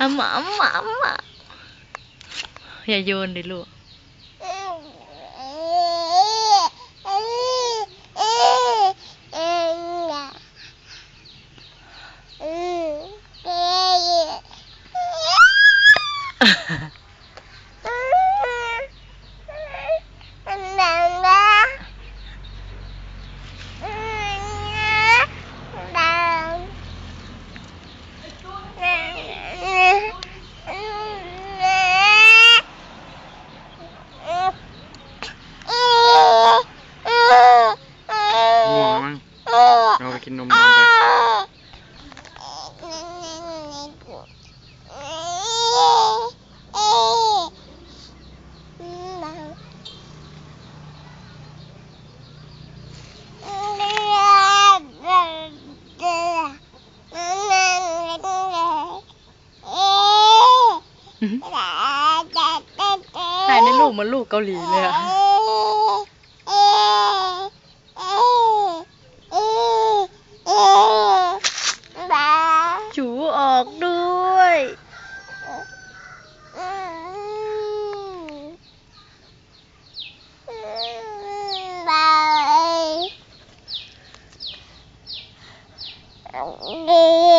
อะหมาหมาหมาอย่าโยนดิลูกอ่างมั้งเราไป กินนมนอนไปถ่ายในลูกเหมันลูกเกาหลีเลยอะ ออกด้วยดี